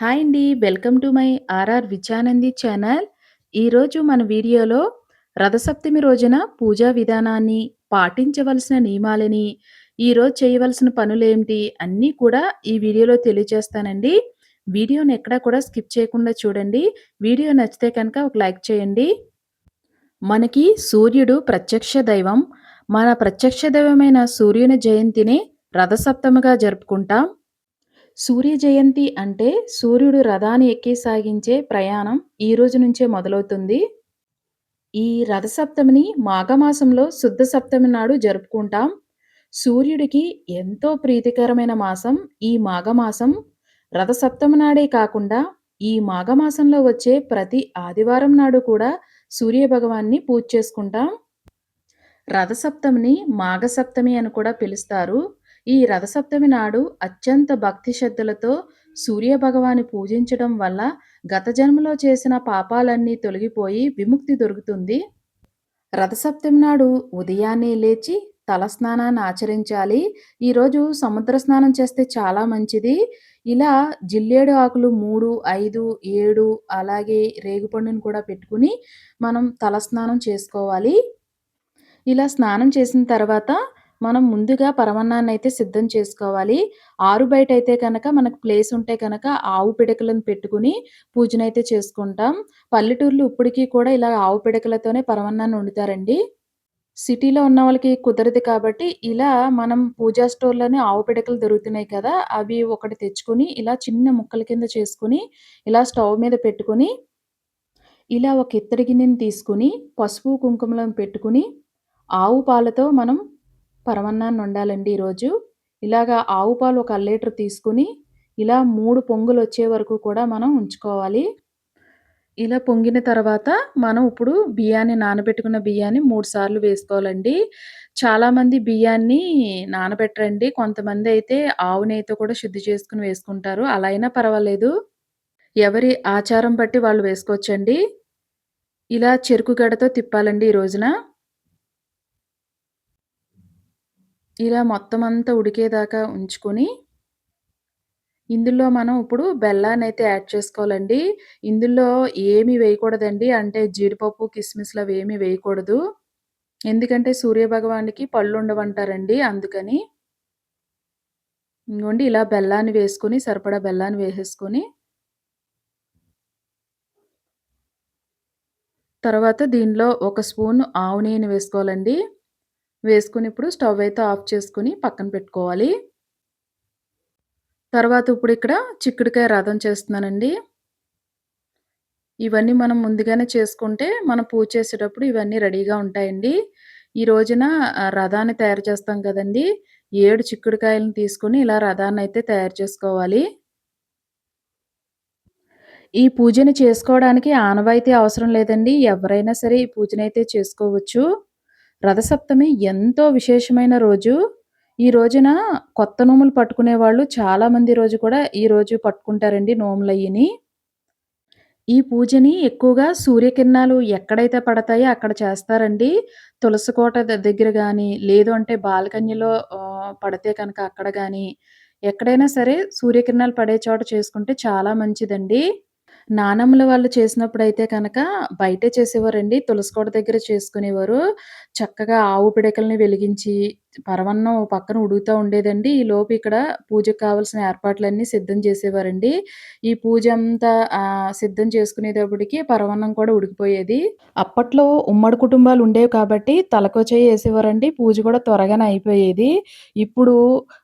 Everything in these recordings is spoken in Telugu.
హాయ్ అండి. Welcome to my R R Vichanandi channel. ఈరోజు మన వీడియోలో రథసప్తమి రోజున పూజా విధానాన్ని, పాటించవలసిన నియమాలని, ఈరోజు చేయవలసిన పనులేంటి అన్నీ కూడా ఈ వీడియోలో తెలియజేస్తానండి. వీడియోని ఎక్కడా కూడా స్కిప్ చేయకుండా చూడండి. వీడియో నచ్చితే కనుక ఒక లైక్ చేయండి. మనకి సూర్యుడు ప్రత్యక్ష దైవం. మన ప్రత్యక్ష దైవమైన సూర్యుని జయంతిని రథసప్తమిగా జరుపుకుంటాం. సూర్య జయంతి అంటే సూర్యుడు రథాన్ని ఎక్కి సాగించే ప్రయాణం ఈ రోజు నుంచే మొదలవుతుంది. ఈ రథసప్తమిని మాఘమాసంలో శుద్ధ సప్తమి నాడు జరుపుకుంటాం. సూర్యుడికి ఎంతో ప్రీతికరమైన మాసం ఈ మాఘమాసం. రథసప్తమి నాడే కాకుండా ఈ మాఘమాసంలో వచ్చే ప్రతి ఆదివారం నాడు కూడా సూర్య భగవాన్ని పూజ చేసుకుంటాం. రథసప్తమిని మాఘసప్తమి అని కూడా పిలుస్తారు. ఈ రథసప్తమి నాడు అత్యంత భక్తి శ్రద్ధలతో సూర్యభగవాన్ని పూజించడం వల్ల గత జన్మలో చేసిన పాపాలన్నీ తొలగిపోయి విముక్తి దొరుకుతుంది. రథసప్తమి నాడు ఉదయాన్నే లేచి తలస్నానాన్ని ఆచరించాలి. ఈరోజు సముద్ర స్నానం చేస్తే చాలా మంచిది. ఇలా జిల్లేడు ఆకులు 3, 5, 7 అలాగే రేగుపండుని కూడా పెట్టుకుని మనం తలస్నానం చేసుకోవాలి. ఇలా స్నానం చేసిన తర్వాత మనం ముందుగా పరమాన్నాన్నయితే సిద్ధం చేసుకోవాలి. ఆరుబయటైతే కనుక మనకు ప్లేస్ ఉంటే కనుక ఆవు పిడకలను పెట్టుకుని పూజనైతే చేసుకుంటాం. పల్లెటూర్లు ఇప్పటికీ కూడా ఇలా ఆవు పిడకలతోనే పరమాన్నాన్ని వండుతారండి. సిటీలో ఉన్న వాళ్ళకి కుదరదు కాబట్టి ఇలా మనం పూజా స్టోర్‌లోనే ఆవు పిడకలు దొరుకుతున్నాయి కదా! అవి ఒకటి తెచ్చుకొని ఇలా చిన్న ముక్కల కింద చేసుకొని ఇలా స్టవ్ మీద పెట్టుకొని ఇలా ఒక ఇత్తడి గిన్నెని తీసుకొని పసుపు, కుంకుమలను పెట్టుకొని ఆవు పాలతో మనం పరమన్నాన్ని వండాలండి ఈరోజు. ఇలాగా ఆవు పాలు ఒక అర లీటర్ తీసుకొని ఇలా 3 పొంగులొచ్చే వరకు కూడా మనం ఉంచుకోవాలి. ఇలా పొంగిన తర్వాత మనం ఇప్పుడు బియ్యాన్ని నానబెట్టుకున్న బియ్యాన్ని మూడు సార్లు వేసుకోవాలండి. చాలామంది బియ్యాన్ని నానబెట్టరండి. కొంతమందయితే ఆవు నెయ్యితో కూడా శుద్ధి చేసుకుని వేసుకుంటారు. అలా అయినా పర్వాలేదు. ఎవరి ఆచారం బట్టి వాళ్ళు వేసుకోవచ్చండి. ఇలా చెరుకు గడతో తిప్పాలండి ఈ రోజున. ఇలా మొత్తం అంతా ఉడికేదాకా ఉంచుకొని ఇందులో మనం ఇప్పుడు బెల్లాన్ని అయితే యాడ్ చేసుకోవాలండి. ఇందులో ఏమి వేయకూడదండి. అంటే జీడిపప్పు, కిస్మిస్‌లు ఏమి వేయకూడదు. ఎందుకంటే సూర్యభగవానికి పళ్ళు ఉండవంటారండి అందుకని. ఇంగోండి ఇలా బెల్లాన్ని వేసుకొని సరిపడా బెల్లాన్ని వేసేసుకొని తర్వాత దీనిలో ఒక స్పూన్ ఆవు నెయ్యిని వేసుకోవాలండి. వేసుకుని ఇప్పుడు స్టవ్ అయితే ఆఫ్ చేసుకొని పక్కన పెట్టుకోవాలి. తర్వాత ఇప్పుడు ఇక్కడ చిక్కుడుకాయ రథం చేస్తున్నానండి. ఇవన్నీ మనం ముందుగానే చేసుకుంటే మనం పూజ చేసేటప్పుడు ఇవన్నీ రెడీగా ఉంటాయండి. ఈ రోజున రథాన్ని తయారు చేస్తాం కదండీ! ఏడు చిక్కుడుకాయలను తీసుకొని ఇలా రథాన్ని అయితే తయారు చేసుకోవాలి. ఈ పూజను చేసుకోవడానికి ఆనవాయితీ అవసరం లేదండి. ఎవరైనా సరే ఈ పూజనైతే చేసుకోవచ్చు. రథసప్తమి ఎంతో విశేషమైన రోజు. ఈ రోజున కొత్త నోములు పట్టుకునేవాళ్ళు చాలామంది రోజు కూడా ఈ రోజు పట్టుకుంటారండి నోములయ్యిని. ఈ పూజని ఎక్కువగా సూర్యకిరణాలు ఎక్కడైతే పడతాయో అక్కడ చేస్తారండి. తులసి కోట ద దగ్గర గాని, లేదు అంటే బాల్కనీలో ఆహ్, పడితే కనుక అక్కడ గాని, ఎక్కడైనా సరే సూర్యకిరణాలు పడే చోట చేసుకుంటే చాలా మంచిదండి. నానమ్మల వాళ్ళు చేసినప్పుడైతే కనుక బయటే చేసేవారండి. తులసి కోట దగ్గర చేసుకునేవారు. చక్కగా ఆవు పిడకలని వెలిగించి, పరమాన్నం ఓ పక్కన ఉడుకుతూ ఉండేదండి. ఈలోపు ఇక్కడ పూజకు కావాల్సిన ఏర్పాట్లన్నీ సిద్ధం చేసేవారండి. ఈ పూజ అంతా ఆహ్, సిద్ధం చేసుకునేటప్పటికి పరమాన్నం కూడా ఉడికిపోయేది. అప్పట్లో ఉమ్మడి కుటుంబాలు ఉండేవి కాబట్టి తలకో చెయ్యి ఏసేవారండి. పూజ కూడా త్వరగానే అయిపోయేది. ఇప్పుడు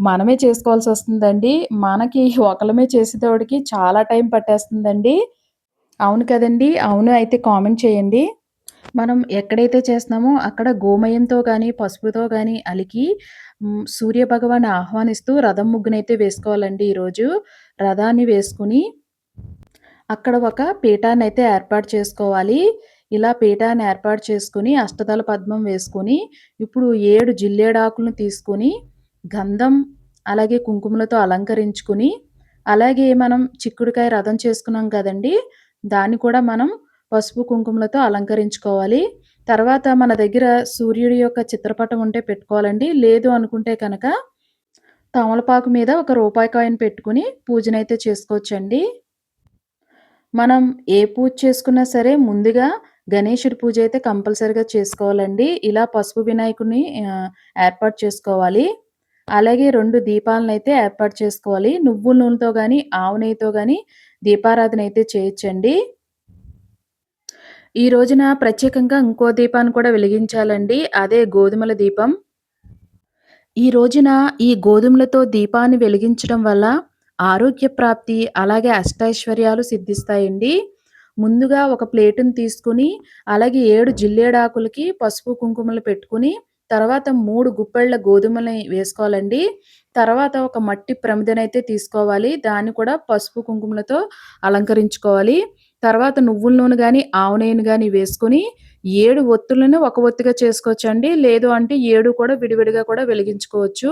మనమే చేసుకోవాల్సొస్తుందండి. మనకి ఒకళ్ళమే చేసేటోడికి చాలా టైం పట్టేస్తుందండి. అవును కదండీ! అవును అయితే కామెంట్ చేయండి. మనం ఎక్కడైతే చేస్తున్నామో అక్కడ గోమయంతో కానీ పసుపుతో కానీ అలికి సూర్య సూర్యభగవాన్ని ఆహ్వానిస్తూ రథం ముగ్గునైతే వేసుకోవాలండి ఈరోజు. రథాన్ని వేసుకొని అక్కడ ఒక పీఠాన్నయితే ఏర్పాటు చేసుకోవాలి. ఇలా పీఠాన్ని ఏర్పాటు చేసుకొని అష్టదళ పద్మం వేసుకొని, ఇప్పుడు ఏడు జిల్లేడాకులను తీసుకొని, గంధం అలాగే కుంకుమలతో అలంకరించుకొని, అలాగే మనం చిక్కుడుకాయ రథం చేసుకున్నాం కదండీ! దాన్ని కూడా మనం పసుపు, కుంకుమలతో అలంకరించుకోవాలి. తర్వాత మన దగ్గర సూర్యుడి యొక్క చిత్రపటం ఉంటే పెట్టుకోవాలండి. లేదు అనుకుంటే కనుక తమలపాకు మీద ఒక రూపాయి కాయిన్ పెట్టుకుని పూజనైతే చేసుకోవచ్చండి. మనం ఏ పూజ చేసుకున్నా సరే ముందుగా గణేశుడి పూజ అయితే కంపల్సరిగా చేసుకోవాలండి. ఇలా పసుపు వినాయకుడిని ఏర్పాటు చేసుకోవాలి. అలాగే 2 దీపాలనైతే ఏర్పాటు చేసుకోవాలి. నువ్వుల నూనెతో కానీ ఆవు నెయ్యితో కానీ దీపారాధన అయితే చేయొచ్చండి. ఈ రోజున ప్రత్యేకంగా ఇంకో దీపాన్ని కూడా వెలిగించాలండి. అదే గోధుమల దీపం. ఈ రోజున ఈ గోధుమలతో దీపాన్ని వెలిగించడం వల్ల ఆరోగ్య ప్రాప్తి, అలాగే అష్టైశ్వర్యాలు సిద్ధిస్తాయండి. ముందుగా ఒక ప్లేటుని తీసుకొని, అలాగే ఏడు జిల్లేడాకులకి పసుపు, కుంకుమలు పెట్టుకుని తర్వాత మూడు గుప్పెళ్ళ గోధుమలని వేసుకోవాలండి. తర్వాత ఒక మట్టి ప్రమిదనైతే తీసుకోవాలి. దాన్ని కూడా పసుపు, కుంకుమలతో అలంకరించుకోవాలి. తర్వాత నువ్వుల నూనె కానీ ఆవు కానీ వేసుకుని వేసుకొని 7 ఒత్తులను ఒక ఒత్తిగా చేసుకోవచ్చండి. లేదు అంటే ఏడు కూడా విడివిడిగా కూడా వెలిగించుకోవచ్చు.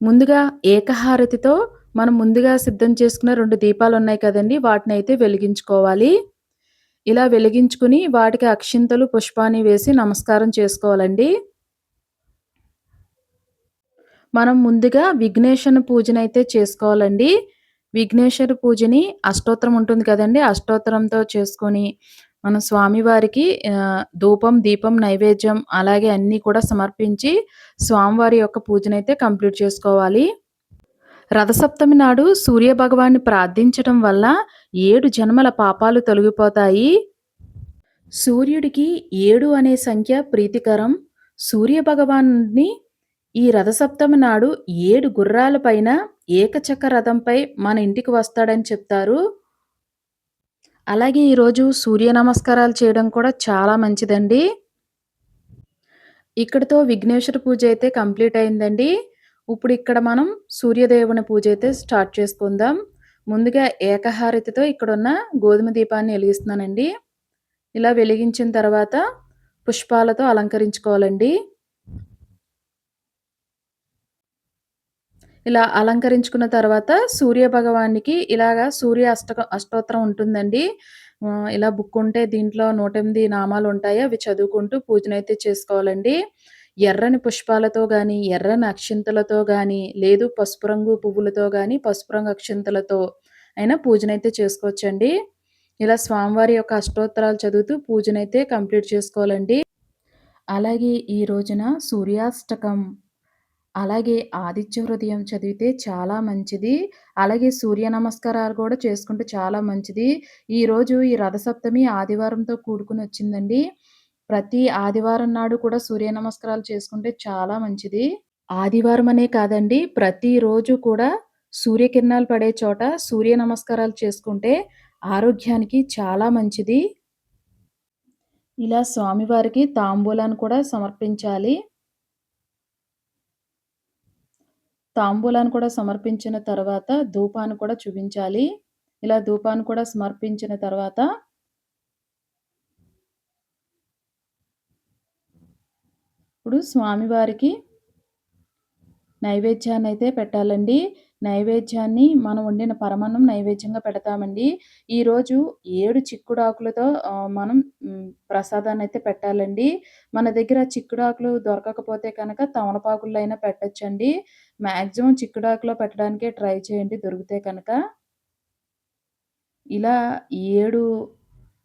ముందుగా ఏకహారతితో మనం ముందుగా సిద్ధం చేసుకున్న రెండు దీపాలు ఉన్నాయి కదండి వాటిని అయితే వెలిగించుకోవాలి. ఇలా వెలిగించుకొని వాటికి అక్షింతలు, పుష్పాన్ని వేసి నమస్కారం చేసుకోవాలండి. మనం ముందుగా విఘ్నేశన పూజనైతే చేసుకోవాలండి. విఘ్నేశ్వర పూజని అష్టోత్తరం ఉంటుంది కదండీ! అష్టోత్తరంతో చేసుకొని, మనం స్వామివారికి ధూపం, దీపం, నైవేద్యం అలాగే అన్నీ కూడా సమర్పించి స్వామివారి యొక్క పూజనైతే కంప్లీట్ చేసుకోవాలి. రథసప్తమి నాడు సూర్య భగవాన్ని ప్రార్థించటం వల్ల ఏడు జన్మల పాపాలు తొలగిపోతాయి. సూర్యుడికి ఏడు అనే సంఖ్య ప్రీతికరం. సూర్య భగవాన్ని ఈ రథసప్తమి నాడు ఏడు గుర్రాల పైన ఏకచక్ర రథంపై మన ఇంటికి వస్తాడని చెప్తారు. అలాగే ఈరోజు సూర్య నమస్కారాలు చేయడం కూడా చాలా మంచిదండి. ఇక్కడితో విఘ్నేశ్వర పూజ అయితే కంప్లీట్ అయిందండి. ఇప్పుడు ఇక్కడ మనం సూర్యదేవుని పూజ అయితే స్టార్ట్ చేసుకుందాం. ముందుగా ఏకహారతితో ఇక్కడున్న గోధుమ దీపాన్ని వెలిగిస్తున్నానండి ఇలా వెలిగించిన తర్వాత పుష్పాలతో అలంకరించుకోవాలండి. ఇలా అలంకరించుకున్న తర్వాత సూర్య భగవానికి ఇలాగా సూర్య అష్ట అష్టోత్తరం ఉంటుందండి. ఇలా బుక్ ఉంటే దీంట్లో 108 నామాలుంటాయి. అవి చదువుకుంటూ పూజనైతే చేసుకోవాలండి. ఎర్రని పుష్పాలతో కానీ ఎర్రని అక్షింతలతో కానీ లేదు పసుపు రంగు పువ్వులతో కానీ పసుపు రంగు అక్షింతలతో అయినా పూజనైతే చేసుకోవచ్చండి. ఇలా స్వామివారి యొక్క అష్టోత్తరాలు చదువుతూ పూజనైతే కంప్లీట్ చేసుకోవాలండి. అలాగే ఈ రోజున సూర్యాష్టకం, అలాగే ఆదిత్య హృదయం చదివితే చాలా మంచిది. అలాగే సూర్య నమస్కారాలు కూడా చేసుకుంటే చాలా మంచిది. ఈరోజు ఈ రథసప్తమి ఆదివారంతో కూడుకుని వచ్చిందండి. ప్రతి ఆదివారం నాడు కూడా సూర్య నమస్కారాలు చేసుకుంటే చాలా మంచిది. ఆదివారం అనే కాదండి ప్రతిరోజు కూడా సూర్యకిరణాలు పడే చోట సూర్య నమస్కారాలు చేసుకుంటే ఆరోగ్యానికి చాలా మంచిది. ఇలా స్వామివారికి తాంబూలాన్ని కూడా సమర్పించాలి. తాంబూలాన్ని కూడా సమర్పించిన తర్వాత ధూపాన్ని కూడా చూపించాలి. ఇలా ధూపాన్ని కూడా సమర్పించిన తర్వాత ఇప్పుడు స్వామివారికి నైవేద్యాన్నయితే పెట్టాలండి. నైవేద్యాన్ని మనం వండిన పరమాన్నం నైవేద్యంగా పెడతామండి. ఈరోజు ఏడు చిక్కుడాకులతో ఆకులతో మనం ప్రసాదాన్ని అయితే పెట్టాలండి. మన దగ్గర చిక్కుడాకులు దొరకకపోతే కనుక తమలపాకుల్లో అయినా పెట్టొచ్చండి. మ్యాక్సిమం చిక్కుడాకులో పెట్టడానికే ట్రై చేయండి దొరికితే కనుక. ఇలా ఏడు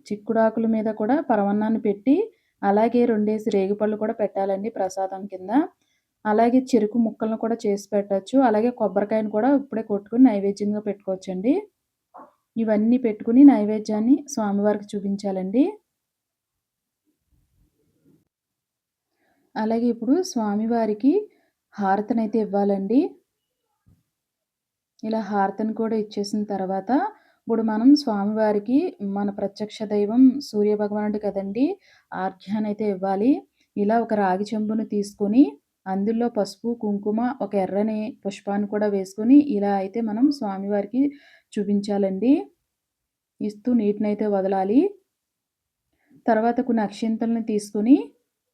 చిక్కుడాకుల మీద కూడా పరమాన్నాన్ని పెట్టి, అలాగే రెండేసి రేగుపళ్ళు కూడా పెట్టాలండి ప్రసాదం కింద. అలాగే చెరుకు ముక్కలను కూడా చేసి పెట్టచ్చు అలాగే కొబ్బరికాయను కూడా ఇప్పుడే కొట్టుకొని నైవేద్యంగా పెట్టుకోవచ్చండి. ఇవన్నీ పెట్టుకుని నైవేద్యాన్ని స్వామివారికి చూపించాలండి. అలాగే ఇప్పుడు స్వామివారికి హారతనైతే ఇవ్వాలండి. ఇలా హారతను కూడా ఇచ్చేసిన తర్వాత, ఇప్పుడు మనం స్వామివారికి మన ప్రత్యక్ష దైవం సూర్య భగవానుడు కదండీ! ఆర్ఘ్యానైతే ఇవ్వాలి. ఇలా ఒక రాగి చెంబును తీసుకొని, అందులో పసుపు, కుంకుమ, ఒక ఎర్రని పుష్పాన్ని కూడా వేసుకొని, ఇలా అయితే మనం స్వామివారికి చూపించాలండి. ఇస్తూ నీటినైతే వదలాలి. తర్వాత కొన్ని అక్షింతలను తీసుకొని,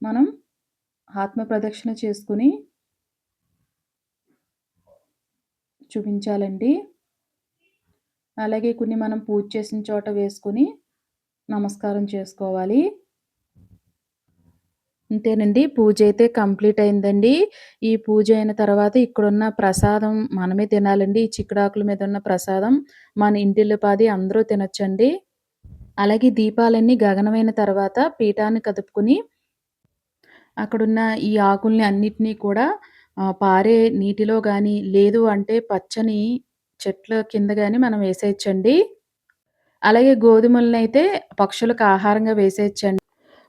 మనం ఆత్మ ప్రదక్షిణ చేసుకొని చూపించాలండి. అలాగే కొన్ని మనం పూజ చేసిన చోట వేసుకొని నమస్కారం చేసుకోవాలి. అంతేనండి. పూజ అయితే కంప్లీట్ అయిందండి. ఈ పూజ అయిన తర్వాత ఇక్కడున్న ప్రసాదం మనమే తినాలండి. ఈ చిక్కుడాకుల మీద ఉన్న ప్రసాదం మన ఇంటిల్లిపాది అందరూ తినొచ్చండి. అలాగే దీపాలన్నీ గగనమైన తర్వాత పీఠాన్ని కదుపుకొని అక్కడున్న ఈ ఆకుల్ని అన్నిటిని కూడా ఆహ్, పారే నీటిలో గాని, లేదు అంటే పచ్చని చెట్ల కింద గాని మనం వేసేయొచ్చండి. అలాగే గోధుమలనైతే పక్షులకు ఆహారంగా వేసేయొచ్చండి.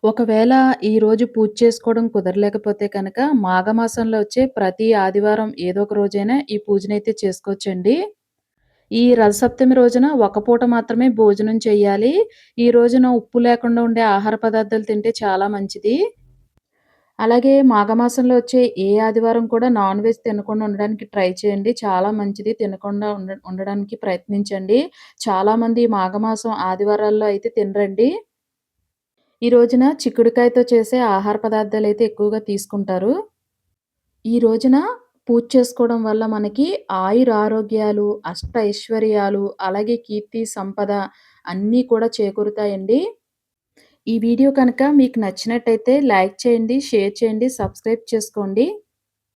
ఒకవేళ ఈరోజు పూజ చేసుకోవడం కుదరలేకపోతే కనుక మాఘమాసంలో వచ్చే ప్రతి ఆదివారం ఏదో ఒక రోజైనా ఈ పూజనైతే చేసుకోవచ్చండి. ఈ రథసప్తమి రోజున ఒక పూట మాత్రమే భోజనం చేయాలి. ఈ రోజున ఉప్పు లేకుండా ఉండే ఆహార పదార్థాలు తింటే చాలా మంచిది. అలాగే మాఘమాసంలో వచ్చే ఏ ఆదివారం కూడా నాన్ వెజ్ తినకుండా ఉండడానికి ట్రై చేయండి. చాలా మంచిది. తినకుండా ఉండ ఉండడానికి ప్రయత్నించండి. చాలామంది మాఘమాసం ఆదివారాల్లో అయితే తినరండి. ఈ రోజున చిక్కుడుకాయతో చేసే ఆహార పదార్థాలు అయితే ఎక్కువగా తీసుకుంటారు. ఈ రోజున పూజ చేసుకోవడం వల్ల మనకి ఆయుర ఆరోగ్యాలు అష్టైశ్వర్యాలు, అలాగే కీర్తి, సంపద అన్నీ కూడా చేకూరుతాయండి. ఈ వీడియో కనుక మీకు నచ్చినట్టయితే లైక్ చేయండి, షేర్ చేయండి, సబ్స్క్రైబ్ చేసుకోండి.